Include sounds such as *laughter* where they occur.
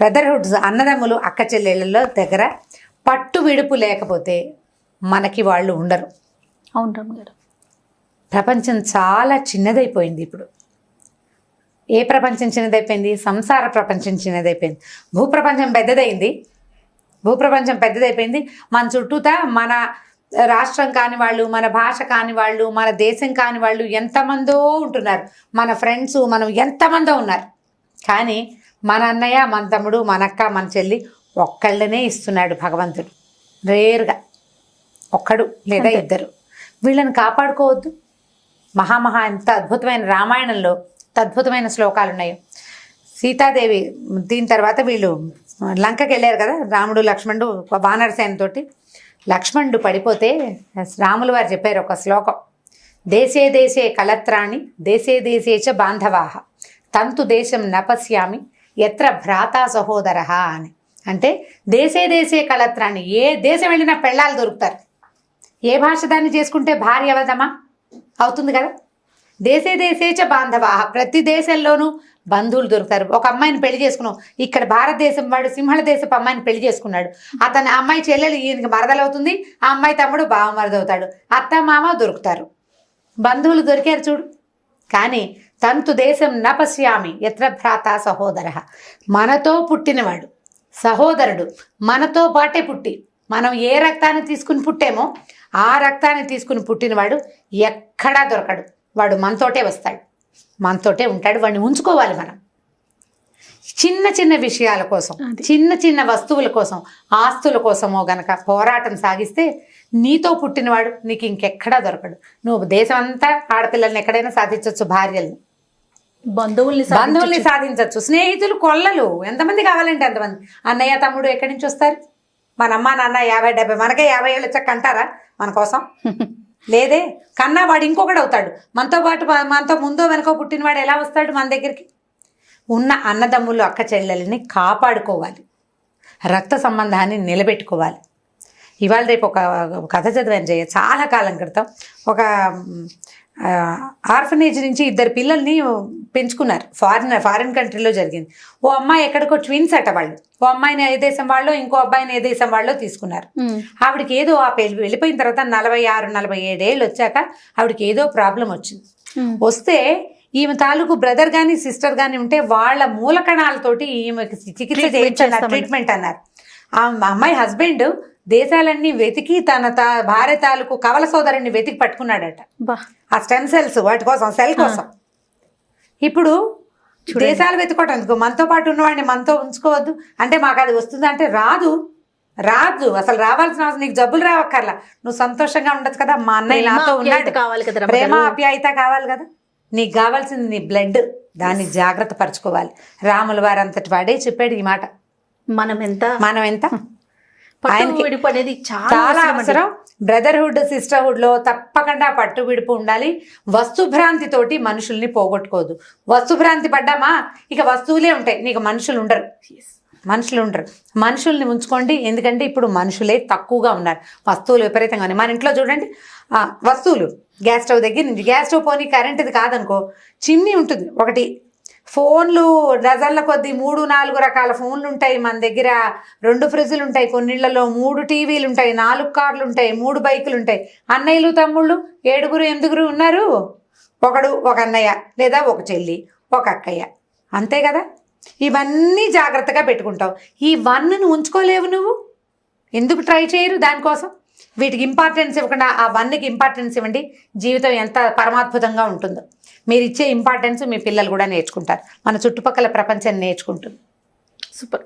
Brotherhoods అన్నదమ్ములు అక్క చెల్లెళ్ళలో దగ్గర పట్టు విడుపు లేకపోతే మనకి వాళ్ళు ఉండరు. అవును రమ్మగారు ప్రపంచం చాలా చిన్నదైపోయింది ఇప్పుడు. ఏ ప్రపంచం చిన్నదైపోయింది? సంసార ప్రపంచం చిన్నదైపోయింది. భూప్రపంచం పెద్దదైంది. భూప్రపంచం పెద్దదైపోయింది. మన చుట్టూతా మన రాష్ట్రం కాని వాళ్ళు మన భాష కాని వాళ్ళు మన దేశం కాని వాళ్ళు ఎంతమందో ఉంటున్నారు. మన ఫ్రెండ్స్ మనం ఎంతమందో ఉన్నారు. కానీ మన అన్నయ్య మన తమ్ముడు మన అక్క మన చెల్లి ఒక్కళ్ళనే ఇస్తున్నాడు భగవంతుడు. రేరుగా. ఒక్కడు లేదా. ఇద్దరు. వీళ్ళని కాపాడుకోవద్దు. మహామహా ఎంత అద్భుతమైన రామాయణంలో అద్భుతమైన శ్లోకాలు ఉన్నాయి సీతాదేవి దీని తర్వాత వీళ్ళు లంకకి వెళ్ళారు కదా రాముడు లక్ష్మణుడు వానరసేన తోటి. లక్ష్మణుడు పడిపోతే రాములు వారు చెప్పారు ఒక శ్లోకం. దేశే దేశే కలత్రాణి దేశే దేశే చ బాంధవాహ తంతు దేశం నపశ్యామి ఎత్ర భ్రాతా సహోదర అని. అంటే దేశే దేశే కళత్రాన్ని ఏ దేశం వెళ్ళినా పెళ్ళాలు దొరుకుతారు. ఏ భాష దాన్ని చేసుకుంటే భార్య అవదమా అవుతుంది కదా? దేశే దేశేచ బాంధవా. ప్రతి దేశంలోనూ బంధువులు దొరుకుతారు. ఒక అమ్మాయిని పెళ్ళి చేసుకున్నాం. ఇక్కడ భారతదేశం వాడు సింహళ దేశపు అమ్మాయిని పెళ్ళి చేసుకున్నాడు. అతని అమ్మాయి చెల్లెలు ఈయనకి మరదలవుతుంది ఆ అమ్మాయి తమ్ముడు బావ మరదవుతాడు అత్త మామ దొరుకుతారు. బంధువులు దొరికారు చూడు. కానీ తంతు దేశం నపశ్యామి ఎత్ర భ్రాత సహోదర. మనతో పుట్టినవాడు సహోదరుడు మనతో పాటే పుట్టి మనం ఏ రక్తాన్ని తీసుకుని పుట్టామో ఆ రక్తాన్ని తీసుకుని పుట్టినవాడు ఎక్కడా దొరకడు. వాడు మనతోటే వస్తాడు. మనతోటే ఉంటాడు. వాడిని ఉంచుకోవాలి మనం. చిన్న చిన్న విషయాల కోసం. చిన్న చిన్న వస్తువుల కోసం ఆస్తుల కోసమో గనక పోరాటం సాగిస్తే నీతో పుట్టినవాడు నీకు ఇంకెక్కడా దొరకడు. నువ్వు దేశం అంతా ఆడపిల్లల్ని ఎక్కడైనా సాధించవచ్చు భార్యల్ని. బంధువుల్ని బంధువుల్ని సాధించొచ్చు. సాధించవచ్చు స్నేహితులు కొల్లలు. ఎంతమంది కావాలంటే అంతమంది? అన్నయ్య తమ్ముడు ఎక్కడి నుంచి వస్తారు? మన అమ్మ నాన్న యాభై డెబ్బై మనకే యాభై ఏళ్ళు వచ్చాక కంటారా మన కోసం? *laughs* లేదే. కన్నా వాడు ఇంకొకడు అవుతాడు. మనతో పాటు మనతో ముందో వెనకో పుట్టినవాడు ఎలా వస్తాడు మన దగ్గరికి? ఉన్న అన్నదమ్ములు అక్క చెల్లెల్ని కాపాడుకోవాలి. రక్త సంబంధాన్ని నిలబెట్టుకోవాలి. ఇవాళ రేపు ఒక కథ చదివాను జయ. చాలా కాలం క్రితం ఒక ఆర్ఫనేజ్ నుంచి ఇద్దరు పిల్లల్ని పెంచుకున్నారు. ఫారిన్ ఫారిన్ కంట్రీలో జరిగింది. ఓ అమ్మాయి ఎక్కడికో ట్విన్స్ అట వాళ్ళు. ఓ అమ్మాయిని ఏ దేశం వాళ్ళో ఇంకో అబ్బాయిని ఏ దేశం వాళ్ళో తీసుకున్నారు. ఆవిడకి ఏదో ఆ పెళ్ళి వెళ్ళిపోయిన తర్వాత నలభై ఆరు నలభై ఏడేళ్ళు వచ్చాక ఆవిడకి ఏదో ప్రాబ్లం వచ్చింది. వస్తే ఈమె తాలూకు బ్రదర్ కానీ సిస్టర్ కానీ ఉంటే వాళ్ళ మూలకణాలతోటి ఈమెకి చికిత్స చేస్తామని. ట్రీట్మెంట్ అన్నారు. ఆ అమ్మాయి హస్బెండ్ దేశాలన్నీ వెతికి తన తా భార్య తాలూకు కవల సోదరుని వెతికి పట్టుకున్నాడట. ఆ స్టెమ్ సెల్స్ వాటి కోసం సెల్ కోసం. ఇప్పుడు. దేశాలు వెతుకోవటం మనతో పాటు ఉన్నవాడిని మనతో ఉంచుకోవద్దు. అంటే మాకు అది వస్తుంది అంటే రాదు. రాదు. అసలు రావాల్సిన అవసరం నీకు జబ్బులు రావక్కర్లా. నువ్వు సంతోషంగా ఉండొచ్చు కదా. మా అన్నయ్య నాతో ఉన్నాడు. కావాలి కదా ప్రేమ. ఆప్యాయత కావాలి కదా. నీకు కావాల్సింది నీ బ్లడ్ దాన్ని జాగ్రత్త పరచుకోవాలి. రాముల వారు అంతటి వాడే చెప్పాడు ఈ మాట. మనం ఎంత? మనం ఎంత? *laughs* ఆయనకి విడుపు అనేది చాలా అవసరం బ్రదర్హుడ్ సిస్టర్హుడ్లో తప్పకుండా పట్టు విడుపు ఉండాలి. వస్తుభ్రాంతి తోటి మనుషుల్ని పోగొట్టుకోదు. వస్తుభ్రాంతి పడ్డామా? ఇక వస్తువులే ఉంటాయి. నీకు మనుషులు ఉండరు. మనుషులు ఉండరు. మనుషుల్ని ఉంచుకోండి. ఎందుకంటే ఇప్పుడు మనుషులే తక్కువగా ఉన్నారు. వస్తువులు విపరీతంగా ఉన్నాయి మన ఇంట్లో చూడండి. ఆ, వస్తువులు. గ్యాస్ స్టవ్ దగ్గర నుంచి గ్యాస్ స్టవ్ పోనీ కరెంటుది కాదనుకో చిమ్నీ ఉంటుంది. ఒకటి ఫోన్లు డజన్ల కొద్దీ మూడు నాలుగు రకాల ఫోన్లు ఉంటాయి మన దగ్గర. రెండు ఫ్రిడ్జ్లు ఉంటాయి కొన్నిళ్ళలో మూడు టీవీలు ఉంటాయి నాలుగు కార్లు ఉంటాయి మూడు బైకులు ఉంటాయి. అన్నయ్యలు తమ్ముళ్ళు ఏడుగురు ఎనిమిదిగురు ఉన్నారు? ఒకడు ఒక అన్నయ్య లేదా ఒక చెల్లి ఒక అక్కయ్య. అంతే కదా? ఇవన్నీ జాగ్రత్తగా పెట్టుకుంటావు. ఈ వన్ను ఉంచుకోలేవు నువ్వు? ఎందుకు ట్రై చేయరు దానికోసం? వీటికి ఇంపార్టెన్స్ ఇవ్వకుండా ఆ వన్కి ఇంపార్టెన్స్ ఇవ్వండి. జీవితం ఎంత పరమాద్భుతంగా ఉంటుందో. మీరు ఇచ్చే ఇంపార్టెన్స్ మీ పిల్లలు కూడా నేర్చుకుంటారు. మన చుట్టుపక్కల ప్రపంచం నేర్చుకుంటుంది. సూపర్